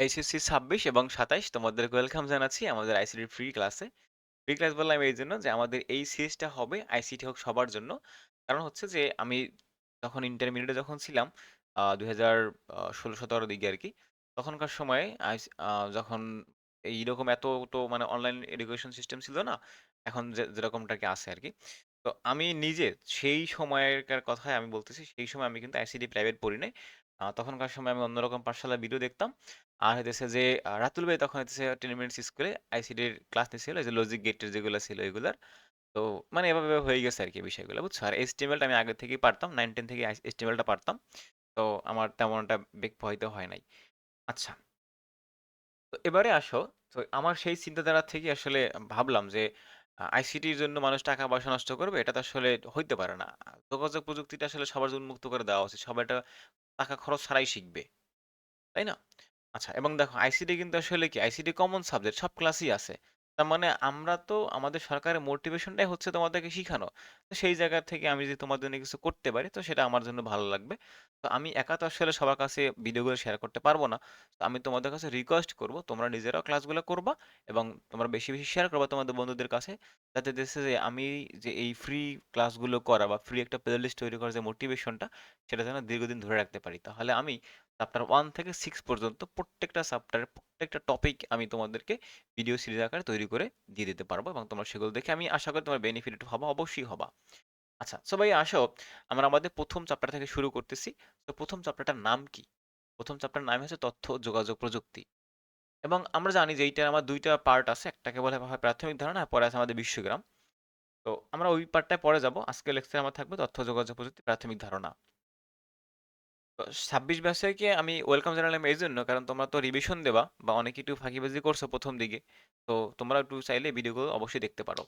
HSC ২৬ এবং ২৭ তোমাদের welcome জানাচ্ছি আমাদের আইসিটি ফ্রি ক্লাসে। ফ্রি ক্লাস বললাম এইজন্য যে আমাদের এই সিরিজটা হবে আইসিটি হোক সবার জন্য। কারণ হচ্ছে যে আমি যখন ইন্টারমিডিয়েটে যখন ছিলাম, আ ২০১৬-১৭ দিকে আরকি। তখনকার সময়ে যখন এইরকম এত তো মানে অনলাইন এডুকেশন সিস্টেম ছিল না। এখন যেরকমটাকে আছে আর কি তো আমি নিজে সেই সময়কার কথাই আমি বলতেছি। সেই সময় আমি কিন্তু আইসিটি প্রাইভেট পড়ি নাই। তখনকার সময় আমি অন্যরকম পাঠশালার ভিডিও দেখতাম। আর হইতেছে যে রাতুল ভাই তখন হইতেছে 10 মিনিটস স্কুলে আইসিটির ক্লাস নিছিল। যে লজিক গেটের যেগুলা ছিল এগুলার। তো মানে এভাবে, হয়ে গেছে আরকি বিষয়গুলো বুঝছ? আর HTML টা আমি আগে থেকেই পারতাম। 9-10 থেকেই আইস HTML পারতাম। তো আমার তেমন একটা বেগ পোহাইতে হয় নাই। আচ্ছা। তো এবারে আসো, তো আমার সেই চিন্তাধারা থেকে আসলে ভাবলাম যে আইসিটির জন্য মানুষ টাকা-পয়সা নষ্ট করবে এটা তো আসলে হইতে পারে না। যোগাযোগ প্রযুক্তিটা আসলে সবার জন্য উন্মুক্ত করে দেওয়া উচিত। সবাই এটা টাকা খরচ ছাড়াই শিখবে। তাই না? আচ্ছা এবং দেখো আইসিটি কিন্তু আসলে কি আইসিটি কমন সাবজেক্ট সব ক্লাসই আছে। তার মানে আমরা তো আমাদের সরকারের মোটিভেশনটাই হচ্ছে তোমাদেরকে শিখানো। তো সেই জায়গা থেকে আমি যদি তোমাদের জন্য কিছু করতে পারি তো সেটা আমার জন্য ভালো লাগবে। তো আমি একা তো আসলে সবার কাছে ভিডিওগুলো শেয়ার করতে পারব না। তো আমি তোমাদের কাছে রিকোয়েস্ট করব তোমরা নিজেরাও ক্লাসগুলো করবা এবং তোমরা বেশি, বেশি শেয়ার করবা তোমাদের বন্ধুদের কাছে। যাতে দেখছে যে আমি যে এই ফ্রি ক্লাসগুলো করা বা ফ্রি একটা প্লেলিস্ট তৈরি করার যে মোটিভেশনটা সেটা যেন দীর্ঘদিন ধরে রাখতে পারি। তাহলে আমি চ্যাপ্টার ওয়ান থেকে সিক্স পর্যন্ত প্রত্যেকটা চ্যাপ্টারের প্রত্যেকটা টপিক আমি তোমাদেরকে ভিডিও সিরিজ আকারে তৈরি করে দিয়ে দিতে পারব এবং তোমরা সেগুলো দেখে আমি আশা করি তোমার বেনিফিটেড হবা, অবশ্যই হবা। আচ্ছা, সবাই আসো আমরা আমাদের প্রথম চ্যাপ্টার থেকে শুরু করতেছি। তো প্রথম চ্যাপ্টারটার নাম কি? ১ম চ্যাপ্টারের নাম হচ্ছে তথ্য যোগাযোগ প্রযুক্তি। এবং আমরা জানি যে এইটার আমার দুইটা পার্ট আছে। একটাকে বলা হয় প্রাথমিক ধারণা পরে আছে আমাদের বিশ্বগ্রাম। তো আমরা ওই পার্টটায় পরে যাব। আজকে লেকচারে আমার থাকবে তথ্য যোগাযোগ প্রযুক্তি প্রাথমিক ধারণা। তো ২৬ ব্যাচেকে আমি ওয়েলকাম জানালাম এইজন্য কারণ তোমরা তো রিভিশন দেবা বা অনেকে একটু ফাঁকিবাজি করছ ১ম দিকে। তো তোমরা একটু চাইলে ভিডিওগুলো অবশ্যই দেখতে পারো।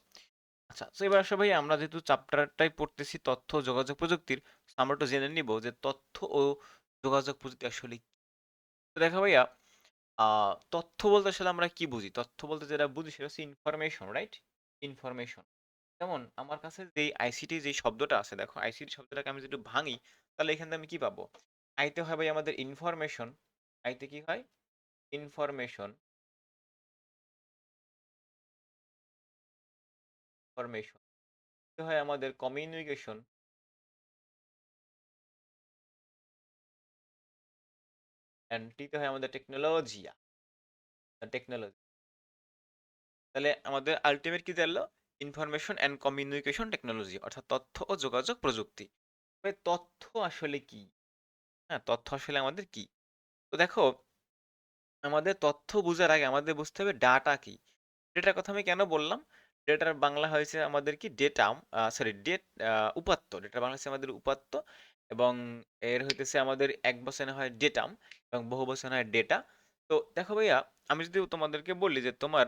আচ্ছা, সো এবার আসো ভাই আমরা যেহেতু চ্যাপ্টারটাই পড়তেছি তথ্য যোগাযোগ প্রযুক্তির, আমরা একটু জেনে নিব যে তথ্য ও যোগাযোগ প্রযুক্তি আসলে কি? তো দেখো ভাইয়া তথ্য বলতে আসলে আমরা কি বুঝি? তথ্য বলতে যেটা বুঝি সেটা হচ্ছে ইনফরমেশন, রাইট? ইনফরমেশন। যেমন আমার কাছে যে আইসিটি যেই শব্দটা আছে দেখো আইসিটি শব্দটাকে আমি যদি ভাঙি তাহলে এখান আমি কি পাবো? আইতে হয় ভাই আমাদের ইনফরমেশন। আইতে কি হয়? Information, information. হয় আমাদের কমিউনিকেশন টিতে হয় আমাদের টেকনোলজিয়া, টেকনোলজি। তাহলে আমাদের আল্টিমেট কি দাঁড়াল? ইনফরমেশন অ্যান্ড কমিউনিকেশন টেকনোলজি অর্থাৎ তথ্য ও যোগাযোগ প্রযুক্তি। তথ্য আসলে কি? হ্যাঁ, তথ্য আসলে আমাদের কি? তো দেখো আমাদের তথ্য বুঝার আগে আমাদের বুঝতে হবে ডাটা কি? ডেটার কথা আমি কেন বললাম? ডেটার বাংলা হয়েছে আমাদের কি ডেটাম সরি ডেট উপাত্ত। ডেটার বাংলা হচ্ছে আমাদের উপাত্ত এবং এর হইতেছে আমাদের এক বচনে হয় ডেটাম এবং বহু বচনে হয় ডেটা। তো দেখো ভাইয়া আমি যদি তোমাদেরকে বলি যে তোমার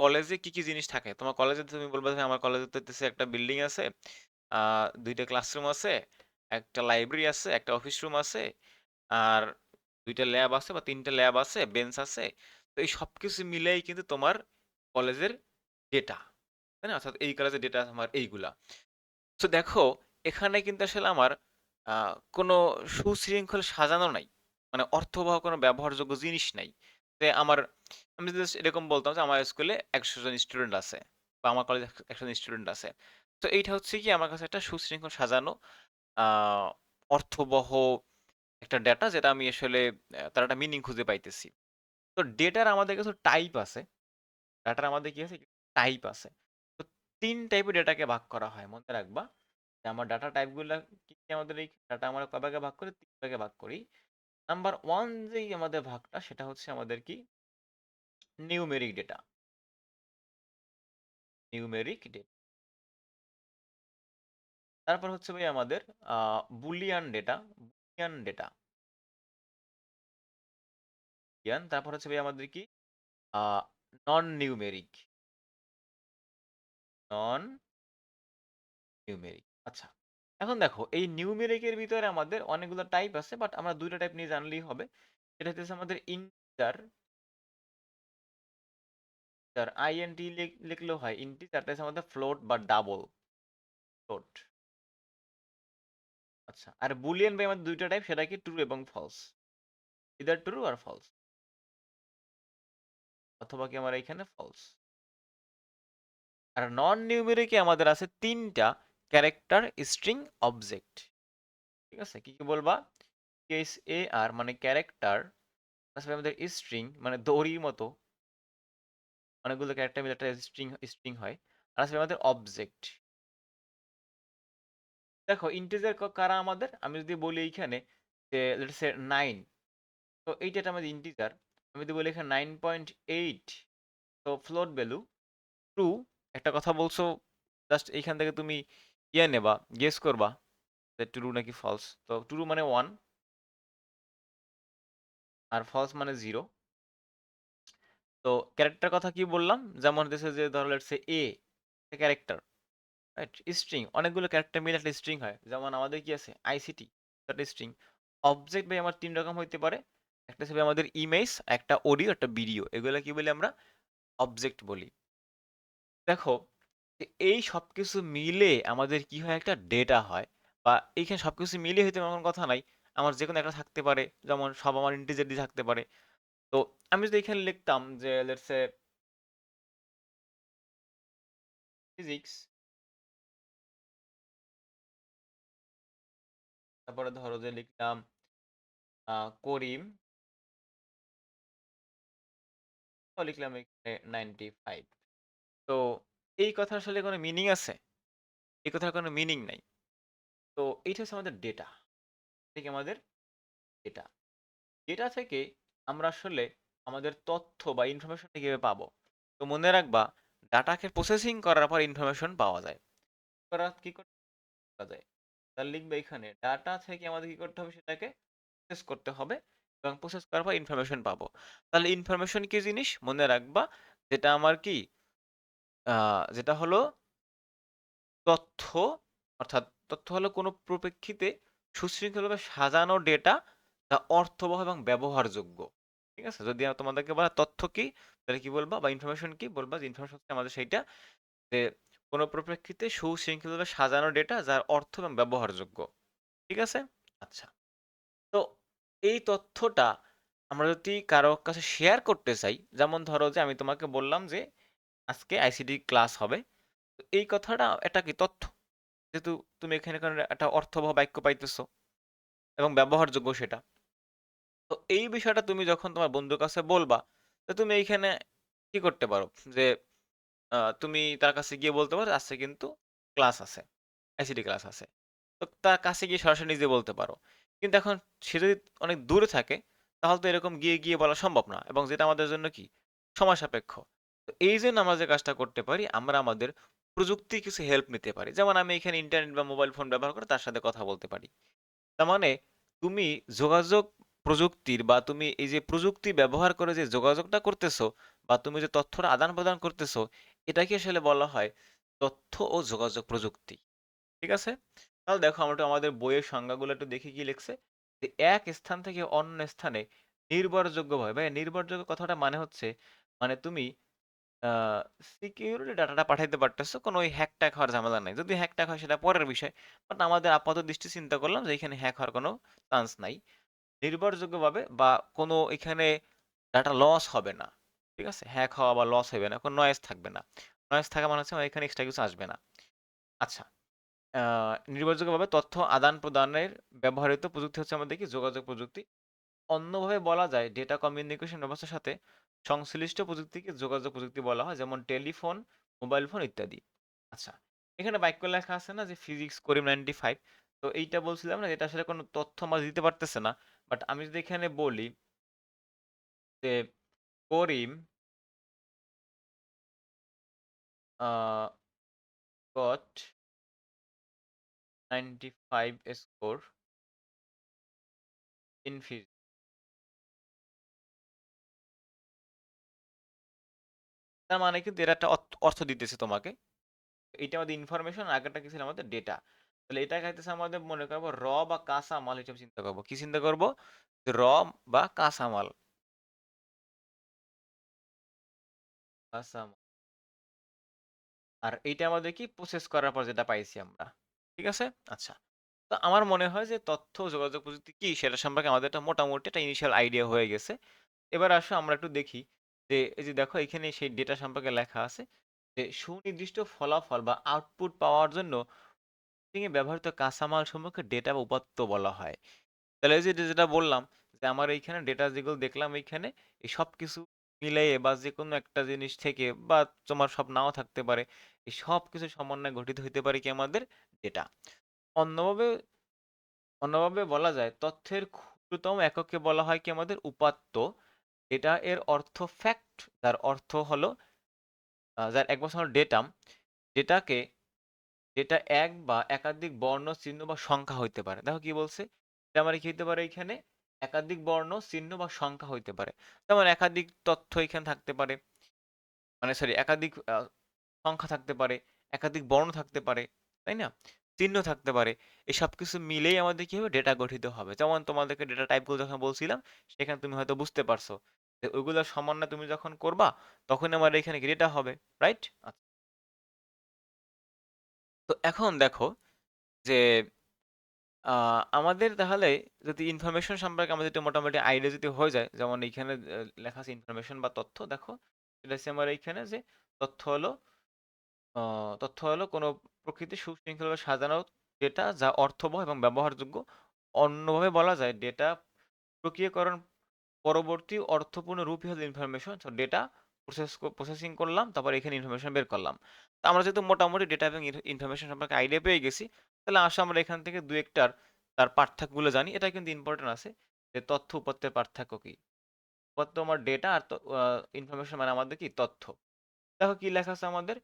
কলেজে কি, কি জিনিস থাকে? তোমার কলেজে তুমি বলবা আমার কলেজে তো হইতেছে একটা বিল্ডিং আছে, ২ ক্লাসরুম আছে, একটা লাইব্রেরি আছে, একটা অফিস রুম আছে, আর দুইটা ল্যাব আছে বা ৩ টা ল্যাব আছে, বেঞ্চ আছে। তো এই সবকিছু মিলেই কিন্তু তোমার কলেজের ডেটা। তাই না? অর্থাৎ এই কলেজের ডেটা আমার এইগুলা। তো দেখো এখানে কিন্তু আসলে আমার কোনো সুশৃঙ্খল সাজানো নাই। মানে অর্থবহ কোনো ব্যবহারযোগ্য জিনিস নাই। যে আমার আমি জাস্ট এরকম বলতাম যে আমার স্কুলে ১০০ জন স্টুডেন্ট আছে বা আমার কলেজে ১০০ জন স্টুডেন্ট আছে। তো এইটা হচ্ছে কি আমার কাছে একটা সুশৃঙ্খল সাজানো আ অর্থবহ একটা ডেটা যেটা আমি আসলে তার একটা মিনিং খুঁজে পাইতেছি। তো ডেটার আমাদের কিছু টাইপ আছে। ডাটার আমাদের কি আছে? টাইপ আছে। তো তিন টাইপের ডেটাকে ভাগ করা হয়। মনে রাখবা যে আমার ডাটা টাইপগুলা কি, কি আমাদের এই ডাটা আমরা ভাগে ভাগ করি? তিন ভাগে ভাগ করি। নাম্বার ওয়ান যেই আমাদের ভাগটা সেটা হচ্ছে আমাদের কি? Numeric data. Numeric data. তারপর হচ্ছে ভাই আমাদের Boolean data, Boolean data. Boolean তারপর হচ্ছে ভাই আমাদের কি? Non numeric. Non numeric. আচ্ছা। এখন দেখো এই নিউমেরিকের ভিতরে আমাদের অনেকগুলো টাইপ আছে বাট আমরা দুইটা টাইপ নিয়ে জানলেই হবে। সেটা হচ্ছে আমাদের ইন্টিজার, যার আইএনটি লিখ লিখলেও হয়। ইন্টিজারটা হচ্ছে আমাদের ফ্লোট বা ডাবল ফ্লোট। আচ্ছা। আর বুলিয়ান ভাই আমাদের ২ টা টাইপ সেটা কি ট্রু এবং ফলস। ইদার ট্রু আর ফলস। অথবা কি আমার এখানে ফলস আর নন নিউমেরিকে আমাদের আছে তিনটা ক্যারেক্টার স্ট্রিং অবজেক্ট ঠিক আছে কি কি বলবা কেস এ আর মানে ক্যারেক্টার আসলে আমাদের স্ট্রিং মানে দড়ির মতো অনেকগুলো ক্যারেক্টার মিলে একটা স্ট্রিং স্ট্রিং হয় আর আসলে আমাদের অবজেক্ট দেখো ইন্টিজার কারা আমাদের? আমি যদি বলি এইখানে যে লেটস নাইন তো এইটা আমাদের ইন্টিজার আমি যদি বলি এখানে নাইন পয়েন্ট এইট তো ফ্লোট ভ্যালু ট্রু একটা কথা বলছো জাস্ট এইখান থেকে তুমি ইয়ে নেবা গেস করবা যে ট্রু নাকি ফলস তো ট্রু মানে ওয়ান আর ফলস মানে জিরো তো ক্যারেক্টার কথা কি বললাম? যেমন হচ্ছে যে ধরো let's a character right string অনেকগুলো ক্যারেক্টার মিলে একটা স্ট্রিং হয়। যেমন আমাদের কি আছে? আইসিটি একটা স্ট্রিং অবজেক্ট ভাই আমার তিন রকম হইতে পারে। একটা হিসেবে আমাদের ইমেজ একটা অডিও একটা ভিডিও এগুলো কি বলি আমরা? অবজেক্ট বলি। দেখো এই সব কিছু মিলে আমাদের কি হয়? একটা ডেটা হয়। বা এইখানে সব কিছু মিলে হইতে এমন কথা নাই। আমার যে কোনো একটা থাকতে পারে। যেমন সব আমার ইন্টিজার থাকতে পারে। তো আমি যদি এখানে লিখতাম যে লেটস ফিজিক্স তারপরে ধরো যে লিখলাম করিম। লিখলাম এখানে নাইনটি ফাইভ তো এই কথা আসলে কোনো মিনিং আছে? এই কথার কোনো মিনিং নাই। তো এইটা হচ্ছে আমাদের ডেটা থেকে আমাদের ডেটা ডেটা থেকে আমরা আসলে আমাদের তথ্য বা ইনফরমেশন কীভাবে পাবো? তো মনে রাখবা ডাটাকে প্রসেসিং করার পর ইনফরমেশন পাওয়া যায়। করা কি করা যায়? তাহলে লিখবে এখানে, ডাটা থেকে আমাদের কি করতে হবে সেটাকে প্রসেস করতে হবে এবং প্রসেস করার পর ইনফরমেশন পাবো। তাহলে ইনফরমেশন কি জিনিস? মনে রাখবা যেটা আমার কি? যেটা হলো তথ্য, অর্থাৎ তথ্য হলো কোনো প্রপ্রেক্ষিতে সুশৃঙ্খলভাবে সাজানো ডেটা যা অর্থবহ এবং ব্যবহারযোগ্য। ঠিক আছে? যদি তোমাদেরকে বলা তথ্য কি? তাহলে কি বলবা? বা ইনফরমেশন কি বলবা? যে ইনফরমেশন আমাদের সেইটা, যে কোনো প্রপ্রেক্ষিতে সুশৃঙ্খলভাবে সাজানো ডেটা যার অর্থ এবং ব্যবহারযোগ্য। ঠিক আছে? আচ্ছা। তো এই তথ্যটা আমরা যদি কারও কাছে শেয়ার করতে চাই, যেমন ধরো যে আমি তোমাকে বললাম যে আজকে আইসিডি ক্লাস হবে, তো এই কথাটা এটা কি তথ্য? যেহেতু তুমি এখানে একটা অর্থবহ বাক্য পাইতেছো এবং ব্যবহারযোগ্য সেটা। তো এই বিষয়টা তুমি যখন তোমার বন্ধুর কাছে বলবা, তো তুমি এইখানে কি করতে পারো? যে তুমি তার কাছে গিয়ে বলতে পারো, আজকে কিন্তু ক্লাস আছে আইসিডি ক্লাস আছে। তো তার কাছে গিয়ে সরাসরি নিজে বলতে পারো। কিন্তু এখন সে যদি অনেক দূরে থাকে, তাহলে তো এরকম গিয়ে গিয়ে বলা সম্ভব না এবং যেটা আমাদের জন্য কি? সময় সাপেক্ষ। তো এই জন্য আমরা যে কাজটা করতে পারি, আমরা আমাদের প্রযুক্তির কিছু হেল্প নিতে পারি। যেমন আমি এখানে ইন্টারনেট বা মোবাইল ফোন ব্যবহার করে তার সাথে কথা বলতে পারি। তার মানে তুমি যোগাযোগ প্রযুক্তির বা তুমি এই যে প্রযুক্তি ব্যবহার করে যে যোগাযোগটা করতেছো বা তুমি যে তথ্যটা আদান প্রদান করতেছো এটাকে আসলে বলা হয় তথ্য ও যোগাযোগ প্রযুক্তি। ঠিক আছে? তাহলে দেখো আমরা একটু আমাদের বইয়ের সংজ্ঞাগুলো একটু দেখি কি লিখছে। যে এক স্থান থেকে অন্য স্থানে নির্ভরযোগ্য ভাবে, ভাই নির্ভরযোগ্য কথাটা মানে হচ্ছে মানে তুমি সিকিউরিটি ডাটাটা পাঠাইতে পারতেছো, কোনো ওই হ্যাক ট্যাক হওয়ার ঝামেলা নাই। যদি হ্যাক ট্যাক হয় সেটা পরের বিষয় বাট আমাদের আপাত দৃষ্টি চিন্তা করলাম যে এখানে হ্যাক হওয়ার কোনো চান্স নাই। নির্ভরযোগ্যভাবে বা কোনো এখানে ডাটা লস হবে না। ঠিক আছে? হ্যাক হওয়া বা লস হবে না কোনো নয়েজ থাকবে না। নয়েজ থাকা মানে হচ্ছে এখানে এক্সট্রা কিছু আসবে না। আচ্ছা নির্ভরযোগ্যভাবে তথ্য আদান প্রদানের ব্যবহৃত প্রযুক্তি হচ্ছে আমাদের কি? যোগাযোগ প্রযুক্তি। অন্যভাবে বলা যায় ডেটা কমিউনিকেশন ব্যবস্থার সাথে সংশ্লিষ্ট প্রযুক্তিকে যোগাযোগ প্রযুক্তি বলা হয়, যেমন টেলিফোন মোবাইল ফোন ইত্যাদি। আচ্ছা এখানে বাক্য লেখা আছে না যে ফিজিক্স করিম নাইনটি ফাইভ তো এইটা বলছিলাম না এটা আসলে কোনো তথ্য আমার দিতে পারতেছে না বাট আমি যদি এখানে বলি যে Karim got ninety five score in physics তার মানে কিন্তু এরা একটা অর্থ দিতেছে তোমাকে। এইটা আমাদের ইনফরমেশন আগেরটা কি ছিল আমাদের ডেটা তাহলে এটা খাইতেছে আমাদের মনে করব র বা কাঁচা মাল হিসেবে চিন্তা করব। কি চিন্তা করব? র বা কাঁচা মাল কাঁচা মাল আর এইটা আমাদের কি প্রসেস করার পর যেটা পাইছি আমরা। ঠিক আছে? আচ্ছা। তো আমার মনে হয় যে তথ্য যোগাযোগ প্রযুক্তি কি সেটা সম্পর্কে আমাদের একটা মোটামুটি একটা ইনিশিয়াল আইডিয়া হয়ে গেছে। এবার আসো আমরা একটু দেখি যে এই যে দেখো এখানে সেই ডেটা সম্পর্কে লেখা আছে যে সুনির্দিষ্ট ফলাফল বা আউটপুট পাওয়ার জন্য ব্যবহৃত কাঁচামাল সম্পর্কে ডেটা বা উপাত্ত বলা হয়। তাহলে এই যে যেটা বললাম যে আমার এইখানে ডেটা যেগুলো দেখলাম এইখানে, এই সব কিছু মিলিয়ে বা যে কোনো একটা জিনিস থেকে বা তোমার সব নাও থাকতে পারে, এই সব কিছু সমন্বয়ে গঠিত হইতে পারে কি আমাদের ডেটা অন্যভাবে অন্যভাবে বলা যায় তথ্যের ক্ষুদ্রতম এককে বলা হয় কি আমাদের উপাত্ত। এটা এর অর্থ ফ্যাক্ট যার অর্থ হলো যার এক বছর ডেটাম যেটাকে, যেটা এক বা একাধিক বর্ণ, চিহ্ন বা সংখ্যা হইতে পারে। দেখো কি বলছে? এটা আমার কি হইতে পারে এখানে একাধিক বর্ণ, চিহ্ন বা সংখ্যা হইতে পারে। যেমন একাধিক তথ্য এখানে থাকতে পারে মানে সরি একাধিক সংখ্যা থাকতে পারে, একাধিক বর্ণ থাকতে পারে, তাই না? চিহ্ন থাকতে পারে। এই সব কিছু মিলেই আমাদের কি হবে? ডেটা গঠিত হবে। যেমন তোমাদেরকে ডেটা টাইপগুলো যখন বলছিলাম, সেখানে তুমি হয়তো বুঝতে পারছ যে ওইগুলোর সমন্বয় তুমি যখন করবা তখন আমার এখানে ডেটা হবে রাইট আচ্ছা। তো এখন দেখো যে আমাদের তাহলে যদি ইনফরমেশন সম্পর্কে আমাদের একটু মোটামুটি আইডিয়া যদি হয়ে যায়, যেমন এইখানে লেখা আছে ইনফরমেশন বা তথ্য, দেখো, এটা হচ্ছে আমার এইখানে যে তথ্য হলো তথ্য হলো কোনো প্রকৃতির সুশৃঙ্খলভাবে সাজানো ডেটা যা অর্থবহ এবং ব্যবহারযোগ্য। অন্যভাবে বলা যায় ডেটা প্রক্রিয়াকরণ পরবর্তী অর্থপূর্ণ রূপই হলো information so data process processing করলাম, তারপর এখানে ইনফরমেশন বের করলাম। তো আমরা যেহেতু মোটামুটি ডেটা এবং ইনফরমেশন সম্পর্কে আইডিয়া পেয়ে গেছি তাহলে আসো আমরা এখান থেকে দু একটার, তার পার্থক্যগুলো জানি। এটা কিন্তু ইম্পর্টেন্ট আছে যে তথ্য উপাত্তের পার্থক্য কি? উপাত্ত আমার ডেটা আর ইনফরমেশন মানে আমাদের কি? তথ্য। দেখো কি লেখা আছে আমাদের?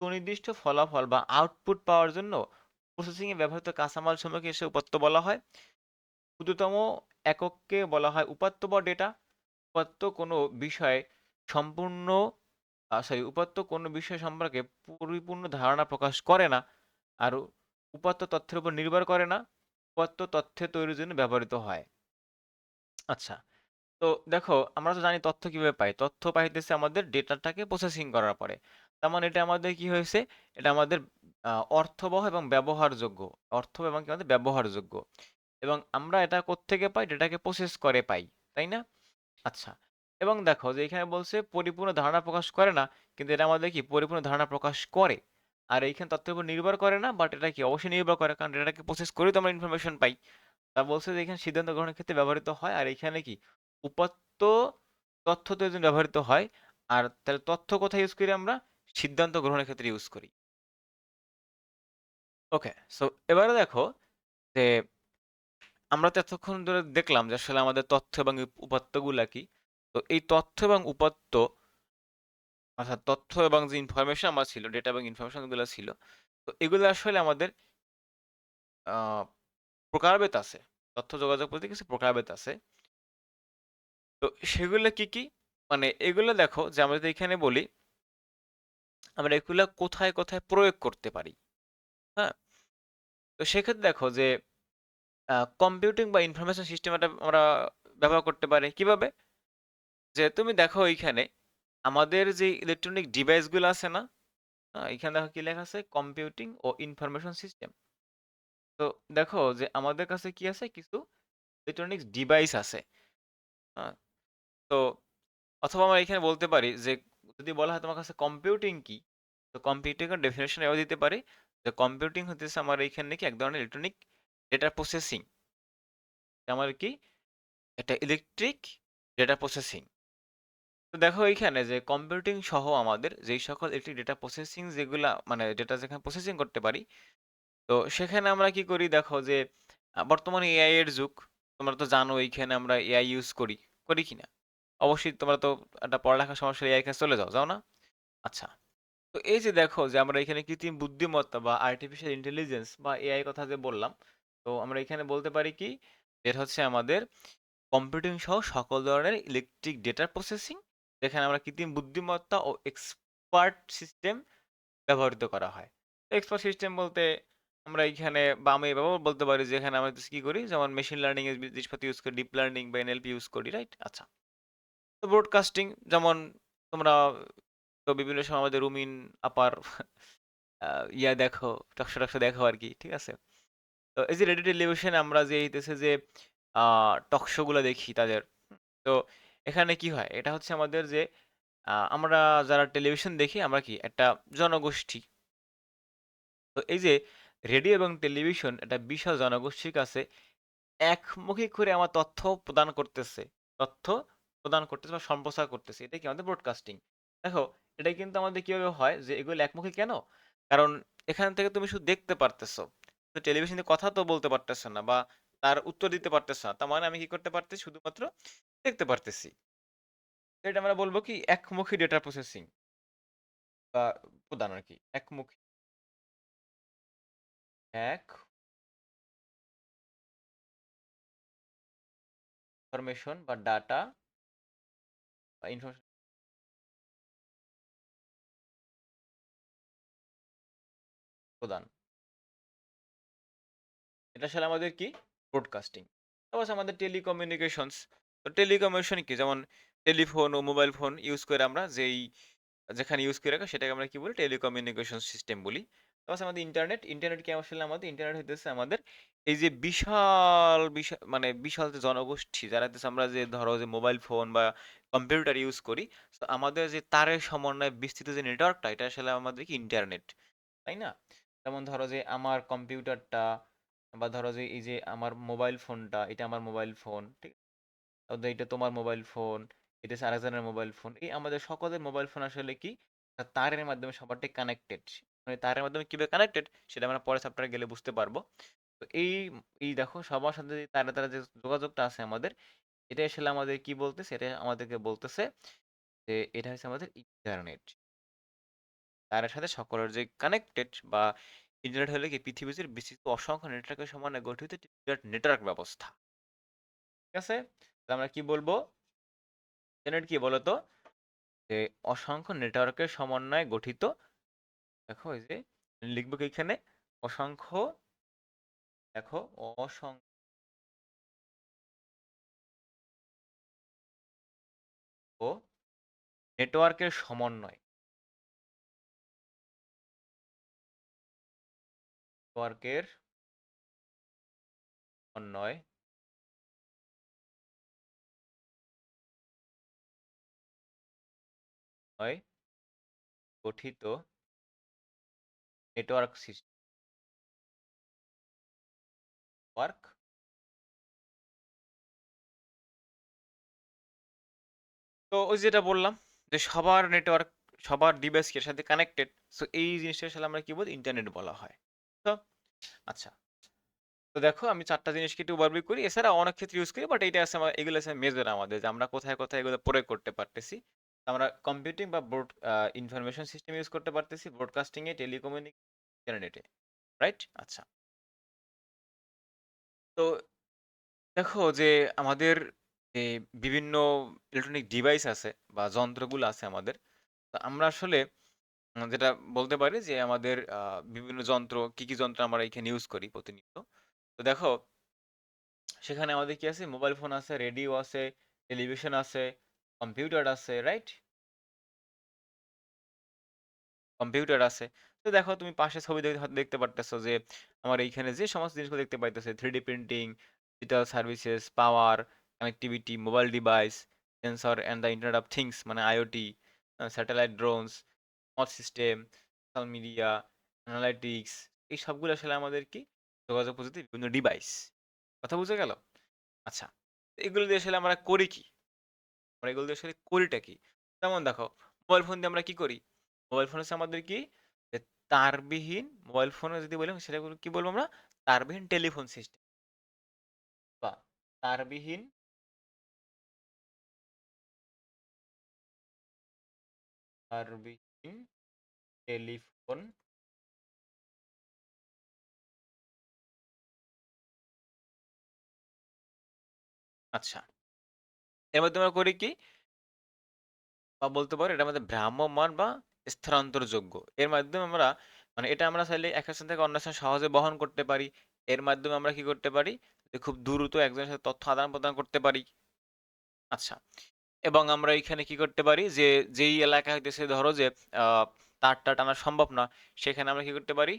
সুনির্দিষ্ট ফলাফল বা আউটপুট পাওয়ার জন্য প্রসেসিং এ ব্যবহৃত কাঁচামাল সমূহকে সে উপাত্ত বলা হয়। ক্ষুদ্রতম একককে বলা হয় উপাত্ত বা ডেটা উপাত্ত কোনো বিষয়ে সম্পূর্ণ সরি উপাত্ত কোনো বিষয় সম্পর্কে পরিপূর্ণ ধারণা প্রকাশ করে না। আর উপাত্ত তথ্যের উপর নির্ভর করে না, উপাত্ত তথ্যের তৈরির জন্য ব্যবহৃত হয়। আচ্ছা তো দেখো আমরা তো জানি তথ্য কীভাবে পাই। তথ্য পাইতেছে আমাদের ডেটাটাকে প্রসেসিং করার পরে। তার মানে এটা আমাদের কি হয়েছে? এটা আমাদের অর্থবহ এবং ব্যবহারযোগ্য। অর্থ এবং কি আমাদের ব্যবহারযোগ্য। এবং আমরা এটা কোত্থেকে পাই? ডেটাকে প্রসেস করে পাই, তাই না? আচ্ছা এবং দেখো যে এখানে বলছে, পরিপূর্ণ ধারণা প্রকাশ করে না, কিন্তু এটা আমাদের কি? পরিপূর্ণ ধারণা প্রকাশ করে। আর এইখানে তথ্যের উপর নির্ভর করে না বাট এটা কি? অবশ্যই নির্ভর করে, কারণ ডেটাকে প্রসেস করেই তো আমরা ইনফরমেশন পাই। তা বলছে যে এখানে সিদ্ধান্ত গ্রহণের ক্ষেত্রে ব্যবহৃত হয়, আর এখানে কি? উপাত্ত তথ্য জন্য ব্যবহৃত হয়, আর তাহলে তথ্য কোথায় ইউজ করি আমরা? সিদ্ধান্ত গ্রহণের ক্ষেত্রে ইউজ করি। ওকে সো এবারে দেখো যে আমরা তো এতক্ষণ ধরে দেখলাম যে আসলে আমাদের তথ্য এবং উপাত্তগুলা কি? তো এই তথ্য এবং উপাত্ত অর্থাৎ তথ্য এবং যে ইনফরমেশন আমার ছিল ডেটা এবং ইনফরমেশনগুলো ছিল, তো এগুলো আসলে আমাদের প্রকারভেদ আছে। তথ্য যোগাযোগ প্রতি কিছু প্রকারভেদ আছে। তো সেগুলো কি কি? মানে এগুলো দেখো, যে আমরা যদি এখানে বলি, আমরা এগুলা কোথায় কোথায় প্রয়োগ করতে পারি হ্যাঁ? তো সেক্ষেত্রে দেখো যে কম্পিউটিং বা ইনফরমেশন সিস্টেম আমরা ব্যবহার করতে পারি। কীভাবে? যে তুমি দেখো এইখানে আমাদের যে ইলেকট্রনিক ডিভাইসগুলো আছে না এখানে দেখো কি লেখা আছে? কম্পিউটিং ও ইনফরমেশন সিস্টেম তো দেখো যে আমাদের কাছে কি আছে? কিছু ইলেকট্রনিক্স ডিভাইস আছে। তো অথবা আমরা এখানে বলতে পারি যে যদি বলা হয় তোমার কাছে কম্পিউটিং কি? তো কম্পিউটিং এর ডেফিনেশন এও দিতে পারি যে কম্পিউটিং হতেছে আমার এইখানে কি এক ধরনের ইলেকট্রনিক ডেটা প্রসেসিং আমার কি? এটা ইলেকট্রিক ডেটা প্রসেসিং তো দেখো এইখানে যে কম্পিউটিং সহ আমাদের যেই সকল একটি ডেটা প্রসেসিং যেগুলা মানে ডেটা যেখানে প্রসেসিং করতে পারি, তো সেখানে আমরা কি করি দেখো যে বর্তমানে এআই এর যুগ, তোমরা তো জানো এইখানে আমরা এআই ইউজ করি করি কিনা? অবশ্যই তোমরা তো একটা পড়ালেখার সমস্যা এআই কাছে চলে যাও যাও না? আচ্ছা তো এই যে দেখো যে আমরা এখানে কৃত্রিম বুদ্ধিমত্তা বা আর্টিফিশিয়াল ইন্টেলিজেন্স বা এআই কথা যে বললাম, তো আমরা এখানে বলতে পারি কি? এটা হচ্ছে আমাদের কম্পিউটিং সহ সকল ধরনের ইলেকট্রিক ডেটা প্রসেসিং যেখানে আমরা কৃত্রিম বুদ্ধিমত্তা ও এক্সপার্ট সিস্টেম ব্যবহৃত করা হয়। এক্সপার্ট সিস্টেম বলতে আমরা এখানে বা আমি এভাবেও বলতে পারি যে এখানে আমরা কি করি? যেমন মেশিন লার্নিং এর জিনিসপাতি ইউজ করি ডিপ লার্নিং বা এনএলপি ইউজ করি রাইট আচ্ছা। তো ব্রডকাস্টিং যেমন তোমরা তো বিভিন্ন সময় আমাদের রুমিন আপার ইয়া দেখো, টকশো টকশো দেখো আর কি, ঠিক আছে? তো এই যে রেডি টেলিভিশনে আমরা যে হইতেছে যে টক শো গুলো দেখি তাদের, তো এখানে কি হয়? এটা হচ্ছে আমাদের যে আমরা যারা টেলিভিশন দেখি, আমরা কি একটা জনগোষ্ঠী। তো এই যে, রেডিও এবং টেলিভিশন একটা বিশাল জনগোষ্ঠীর কাছে একমুখী করে আমার তথ্য প্রদান করতেছে। তথ্য প্রদান করতেছে বা সম্প্রচার করতেছে। এটা কি আমাদের ব্রডকাস্টিং দেখো, এটা কিন্তু আমাদের কীভাবে হয় যে, এগুলো একমুখী কেন? কারণ এখান থেকে তুমি শুধু দেখতে পারতেছো। তো টেলিভিশনে কথা তো বলতে পারতেছো না বা তার উত্তর দিতে পারতেছো না। তার মানে আমি কি করতে পারতেছি? শুধুমাত্র দেখতে পারতেছি। এটা আমরা বলব কি একমুখী ডেটা প্রসেসিং বা প্রদান আর কি একমুখী। এক ইনফরমেশন বা ডাটা বা ইনফরমেশন প্রদান এটা আসলে আমাদের কি? ব্রডকাস্টিং আমাদের টেলিকমিউনিকেশনস তো টেলিকমিউনিকেশন কি? যেমন টেলিফোন ও মোবাইল ফোন ইউজ করে আমরা যেই, যেখানে ইউজ করে রাখা সেটাকে আমরা কি বলি? টেলিকমিউনিকেশন সিস্টেম বলি। তারপর আমাদের ইন্টারনেট। ইন্টারনেট কি আসলে আমাদের? ইন্টারনেট হইতেছে আমাদের এই যে বিশাল বিশাল মানে বিশাল যে জনগোষ্ঠী যারা হইতেছে আমরা যে ধরো যে মোবাইল ফোন বা কম্পিউটার ইউজ করি, তো আমাদের যে তারের সমন্বয়ে বিস্তৃত যে নেটওয়ার্কটা, এটা আসলে আমাদের কি? ইন্টারনেট, তাই না? যেমন ধরো যে আমার কম্পিউটারটা বা ধরো যে এই যে আমার মোবাইল ফোনটা, এটা আমার মোবাইল ফোন, ঠিক এটা তোমার মোবাইল ফোন এটা আরেকজনের মোবাইল ফোন এই আমাদের সকলের মোবাইল ফোন আসলে কি? তারের মাধ্যমে সবারটাই কানেক্টেড মানে তারের মাধ্যমে কীভাবে কানেক্টেড সেটা আমরা পরে চ্যাপ্টারে গেলে বুঝতে পারব। তো এই এই দেখো সবার সাথে যে তারে তারে যে যোগাযোগটা আছে আমাদের, এটা আসলে আমাদের কি বলতেছে? এটা আমাদেরকে বলতেছে যে এটা হচ্ছে আমাদের ইন্টারনেট তারের সাথে সকলের যে কানেক্টেড বা ইন্টারনেট হলে কি পৃথিবীর বিস্তৃত অসংখ্য নেটওয়ার্কের সমানে গঠিত নেটওয়ার্ক ব্যবস্থা। ঠিক আছে? আমরা কি বলব? ইন্টারনেট কি বলতো? যে অসংখ্য নেটওয়ার্কের সমন্বয়ে গঠিত, দেখো এই যে লিখব কি এখানে? অসংখ্য, দেখো অসংখ্য ও নেটওয়ার্কের সমন্বয়। নেটওয়ার্কের সমন্বয় হয় গঠিত নেটওয়ার্ক সিস্টেম ওয়ার্ক তো ওই যেটা বললাম যে সবার নেটওয়ার্ক সবার ডিভাইসকে সাথে কানেক্টেড সো এই জিনিসটা আসলে আমরা কি বলি? ইন্টারনেট বলা হয়। তো আচ্ছা। তো দেখো আমি চারটা জিনিসকে একটু ওভারভিউ করি। এছাড়া অনেক ক্ষেত্রে ইউজ করি বাট এইটা আছে আমার, এগুলো আছে মেজর আমাদের যে আমরা কোথায় কোথায় এগুলো প্রয়োগ করতে পারতেছি। আমরা কম্পিউটিং বা ব্রড ইনফরমেশন সিস্টেম ইউজ করতে পারতেছি ব্রডকাস্টিং এ টেলিকমিউনিকেশন ইন্টারনেটে রাইট আচ্ছা। তো দেখো যে আমাদের যে বিভিন্ন ইলেকট্রনিক ডিভাইস আছে বা যন্ত্রগুলো আছে আমাদের, তো আমরা আসলে যেটা বলতে পারি যে আমাদের বিভিন্ন যন্ত্র, কি কি যন্ত্র আমরা এখানে ইউজ করি প্রতিনিয়ত। তো দেখো, সেখানে আমাদের কি আছে? মোবাইল ফোন আছে রেডিও আছে টেলিভিশন আছে কম্পিউটার আছে রাইট কম্পিউটার আছে। তো দেখো তুমি পাশে ছবি দেখতে পারতেছো যে, আমার এইখানে যে সমস্ত জিনিসগুলো দেখতে পাইতেছে three D printing digital services power connectivity mobile device sensor and the internet of things মানে IoT satellite drones smart system social media analytics এই সবগুলো আসলে আমাদের কি? যোগাযোগ প্রযুক্তির বিভিন্ন ডিভাইস কথা বুঝে গেল? আচ্ছা এগুলো দিয়ে আসলে আমরা করি কি? আমরা এগুলো আসলে করিটা কি? যেমন দেখো মোবাইল ফোন দিয়ে আমরা কি করি? মোবাইল ফোন হচ্ছে আমাদের কি? তারবিহীন মোবাইল ফোনে যদি বলি, সেটা কি বলব আমরা? তারবিহীন টেলিফোন সিস্টেম বা তারবিহীন তারবিহীন টেলিফোন আচ্ছা। এর মধ্যে আমরা করি কি? বা বলতে পারো এটা আমাদের ভ্রাম্যমান বা স্থানান্তরযোগ্য। এর মাধ্যমে আমরা মানে এটা আমরা চাইলে এক স্থান থেকে অন্য স্থানে সহজে বহন করতে পারি। এর মাধ্যমে আমরা কি করতে পারি? যে খুব দ্রুত একজনের সাথে তথ্য আদান প্রদান করতে পারি। আচ্ছা এবং আমরা এখানে কি করতে পারি? যে যেই এলাকা হইতেছে ধরো যে তারটা টানা সম্ভব না, সেখানে আমরা কি করতে পারি?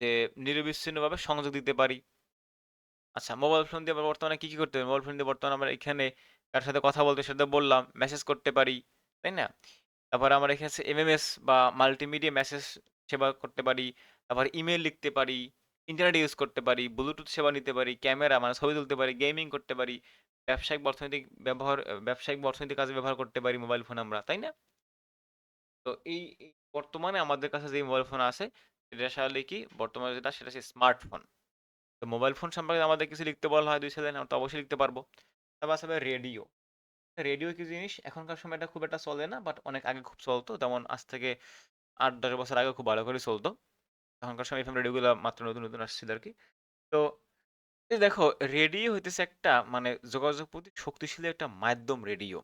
যে নিরবিচ্ছিন্নভাবে সংযোগ দিতে পারি। আচ্ছা মোবাইল ফোন দিয়ে আমরা বর্তমানে কি কি করতে পারি? মোবাইল ফোন দিয়ে বর্তমানে আমরা এখানে কার সাথে কথা বলতে সাথে বললাম মেসেজ করতে পারি, তাই না? তারপর আমরা এখানে আছে এমএমএস বা মাল্টিমিডিয়া মেসেজ সেবা করতে পারি, তারপর ইমেল লিখতে পারি ইন্টারনেট ইউজ করতে পারি ব্লুটুথ সেবা নিতে পারি ক্যামেরা মানে ছবি তুলতে পারি গেমিং করতে পারি, ব্যবসায়িক অর্থনৈতিক ব্যবহার ব্যবসায়িক অর্থনৈতিক কাজে ব্যবহার করতে পারি মোবাইল ফোন আমরা, তাই না? তো এই বর্তমানে আমাদের কাছে যে মোবাইল ফোন আছে, সেটা আসলে কি? বর্তমানে যেটা, সেটা হচ্ছে স্মার্টফোন তো মোবাইল ফোন সম্পর্কে আমাদের কিছু লিখতে বলা হয় দুই সালে আমরা তো অবশ্যই লিখতে পারব। তারপর আছে রেডিও। রেডিও কি জিনিস এখনকার সময় এটা খুব একটা চলে না বাট অনেক আগে খুব চলতো। যেমন আজ থেকে আট, দশ বছর আগে খুব ভালো করে চলতো। এখনকার সময় এফএম রেডিওগুলো মাত্র নতুন নতুন আসছিল আর কি তো দেখো, রেডিও হইতেছে একটা মানে যোগাযোগ প্রতি শক্তিশালী একটা মাধ্যম রেডিও।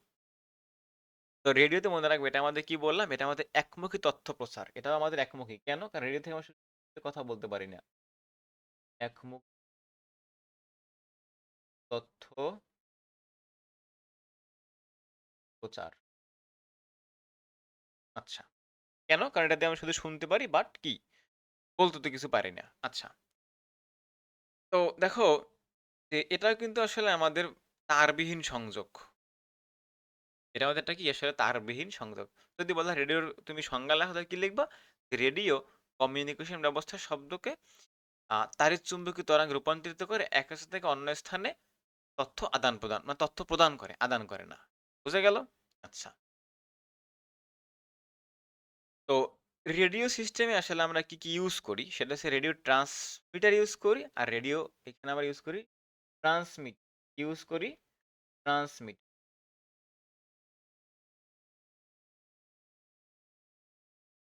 তো রেডিওতে মনে রাখবে, এটা আমাদের কি বললাম? এটা আমাদের একমুখী তথ্য প্রচার। এটাও আমাদের একমুখী। কেন? কারণ রেডিও থেকে আমরা কথা বলতে পারি না। একমুখ তথ্য প্রচার। আচ্ছা। কেন? কারণ এটা দিয়ে আমরা শুধু শুনতে পারি বাট কি? বলতে তো কিছু পারি না। আচ্ছা। তো দেখো যে এটা কিন্তু আসলে আমাদের তারবিহীন সংযোগ। এটা আমাদের একটা কি? আসলে তারবিহীন সংযোগ। যদি বলা রেডিওর তুমি সংজ্ঞা লেখো, তাহলে কি লিখবা? রেডিও কমিউনিকেশন ব্যবস্থার শব্দকে তারের চুম্বকীয় তরঙ্গে রূপান্তরিত করে এক স্থান থেকে অন্য স্থানে তথ্য আদান প্রদান মানে তথ্য প্রদান করে, আদান করে না। বুঝে গেল? আচ্ছা। তো রেডিও সিস্টেমে আসলে আমরা কি কি ইউজ করি? সেটা হচ্ছে রেডিও ট্রান্সমিটার ইউজ করি আর রেডিও এখানে আমরা ইউজ করি ট্রান্সমিট ইউজ করি ট্রান্সমিট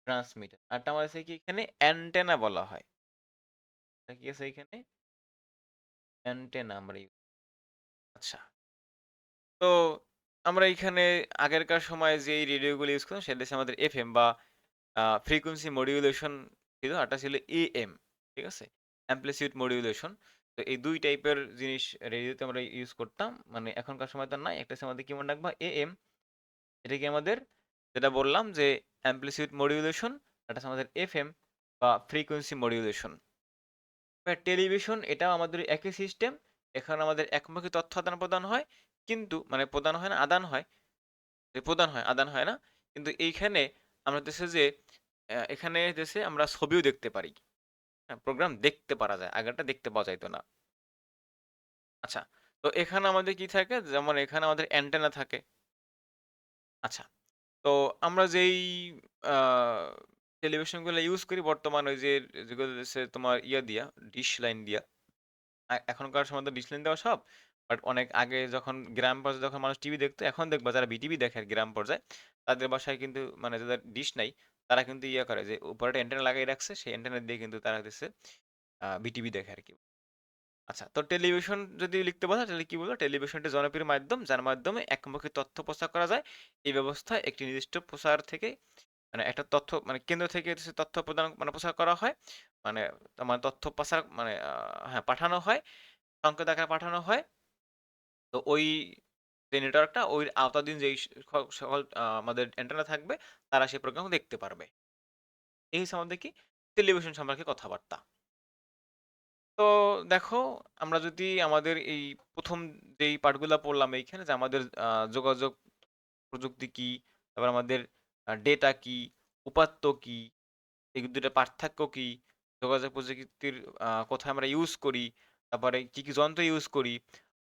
ট্রান্সমিটার আরটা আমার আছে কি এখানে অ্যান্টেনা বলা হয়। কি আছে এখানে? অ্যান্টেনা আমরা use- আচ্ছা। তো আমরা এখানে আগেরকার সময় যে রেডিওগুলো ইউজ করতাম সেটা হচ্ছে আমাদের এফএম বা ফ্রিকোয়েন্সি মডিউলেশন ছিল আরটা ছিল এএম, ঠিক আছে? অ্যাম্প্লিসিউড মডিউলেশন তো এই দুই টাইপের জিনিস রেডিওতে আমরা ইউজ করতাম। মানে এখনকার সময় তো নাই, একটা হচ্ছে আমাদের কি মনে রাখবা? এএম এটা কি আমাদের যেটা বললাম যে অ্যাম্প্লিসিউড মডিউলেশন এটা আমাদের এফএম বা ফ্রিকোয়েন্সি মডিউলেশন টেলিভিশন এটাও আমাদের একই সিস্টেম এখানে আমাদের একমুখী তথ্য আদান প্রদান হয়। কিন্তু মানে প্রদান হয় না, আদান হয়। প্রদান হয়, আদান হয় না। কিন্তু এইখানে আমরা দেশে যে এখানে দেশে আমরা ছবিও দেখতে পারি। হ্যাঁ প্রোগ্রাম দেখতে পারা যায় আগেরটা দেখতে পাওয়া যাইতো না। আচ্ছা তো এখানে আমাদের কি থাকে? যেমন এখানে আমাদের অ্যান্টেনা থাকে। আচ্ছা তো আমরা যেই টেলিভিশনগুলো ইউজ করি, বর্তমানে ওই যে, যেগুলো তোমার ইয়া দিয়া ডিশ লাইন দিয়া। এখনকার সময় তো ডিশ লাইন দেওয়া সব। বাট অনেক আগে যখন গ্রাম পর্যায়ে যখন মানুষ টিভি দেখতো, এখন দেখবা যারা বিটিভি দেখে গ্রাম পর্যায়ে, তাদের বাসায় কিন্তু মানে যাদের ডিশ নাই, তারা কিন্তু ইয়ে করে যে উপরে একটা অ্যান্টেনা লাগিয়ে রাখছে, সেই অ্যান্টেনা দিয়ে কিন্তু তারা হচ্ছে বিটিভি দেখে আর কি। আচ্ছা তো টেলিভিশন যদি লিখতে বলা তাহলে কি বলব? টেলিভিশন একটি জনপ্রিয় মাধ্যম, যার মাধ্যমে একমুখী তথ্য প্রচার করা যায়। এই ব্যবস্থা একটি নির্দিষ্ট প্রচার থেকে মানে একটা তথ্য মানে কেন্দ্র থেকে তথ্য প্রদান মানে প্রচার করা হয়। মানে তোমার তথ্য প্রচার মানে হ্যাঁ পাঠানো হয়, সংকেত আকারে পাঠানো হয়। তো ওই যে নেটওয়ার্কটা ওই আওতাধীন যেই সকল আমাদের অ্যান্টেনা থাকবে, তারা সেই প্রোগ্রাম দেখতে পারবে। এই হচ্ছে আমাদের কি? টেলিভিশন সম্পর্কে কথাবার্তা। তো দেখো, আমরা যদি আমাদের এই প্রথম যেই পার্টগুলো পড়লাম এইখানে যে আমাদের যোগাযোগ প্রযুক্তি কি, তারপর আমাদের ডেটা কি, উপাত্ত কি, এই দুটো পার্থক্য কি, যোগাযোগ প্রযুক্তির কোথায় আমরা ইউজ করি, তারপরে কি কি যন্ত্র ইউজ করি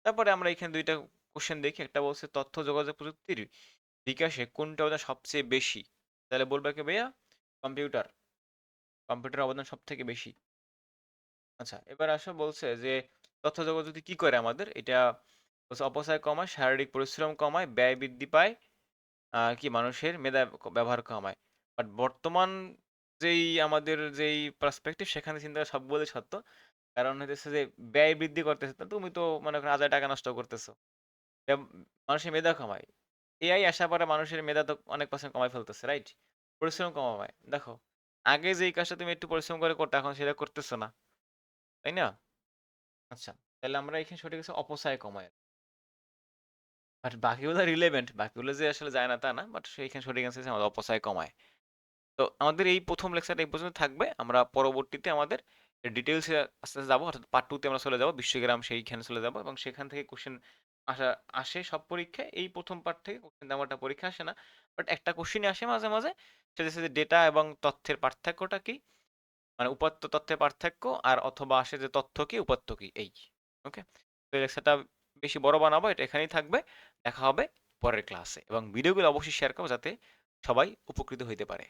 তারপরে আমরা এখানে দুইটা কোশ্চেন দেখি। একটা বলছে, তথ্য, যোগাযোগ প্রযুক্তির বিকাশে কোনটা অবদান সবচেয়ে বেশি? তাহলে বলবে কি ভাইয়া? কম্পিউটার। কম্পিউটার অবদান সব থেকে বেশি। আচ্ছা এবার আসো বলছে যে, তথ্য, যোগাযোগ কি করে আমাদের? এটা অপচয় কমায়, শারীরিক পরিশ্রম কমায়, ব্যয় বৃদ্ধি পায় কি মানুষের মেধা ব্যবহার কমায়। বাট বর্তমান যেই আমাদের যেই পার্সপেক্টিভ সেখানে চিন্তা করা সবগুলো সত্য। কারণ হচ্ছে যে, ব্যয় বৃদ্ধি করতেছে, তো তুমি তো মনে করো হাজার টাকা নষ্ট করতেছো। মানুষের মেধা কমায়। এআই আসার পরে মানুষের মেধা তো অনেক পার্সেন্ট কমায় ফেলতেছে রাইট পরিশ্রম কমায়। দেখো, আগে যেই কাজটা তুমি একটু পরিশ্রম করে করতে, এখন সেটা করতেছো না, তাই না? আচ্ছা তাহলে আমরা এখানে সঠিক আছে অপচয় কমায়। বাট বাকিগুলো রিলেভেন্ট বাকিগুলো যে আসলে যায় না তা না, বাট সেইখানে সঠিক আছে, আমাদের অপচয় কমায়। তো আমাদের এই প্রথম লেকচারটা এই পর্যন্ত থাকবে, আমরা পরবর্তীতে আমাদের ডিটেলসে আস্তে আস্তে যাব, অর্থাৎ পার্ট টুতে আমরা চলে যাব, বিশ্বগ্রাম সেইখানে চলে যাব এবং সেখান থেকে কোশ্চেন আসা, আসে সব পরীক্ষায়। এই প্রথম পার্ট থেকে কোশ্চেন একটা পরীক্ষা আসে না। বাট একটা কোশ্চেনই আসে মাঝে মাঝে। সেটা হচ্ছে ডেটা এবং তথ্যের পার্থক্যটা কি? মানে উপাত্ত তথ্যের পার্থক্য আর অথবা আসে যে তথ্য কি, উপাত্ত কি, এই। ওকে তো লেকচারটা বেশি বড় বানাবো, এটা এখানেই থাকবে। দেখা হবে পরের ক্লাসে এবং ভিডিওগুলো অবশ্যই শেয়ার করব যাতে সবাই উপকৃত হইতে পারে।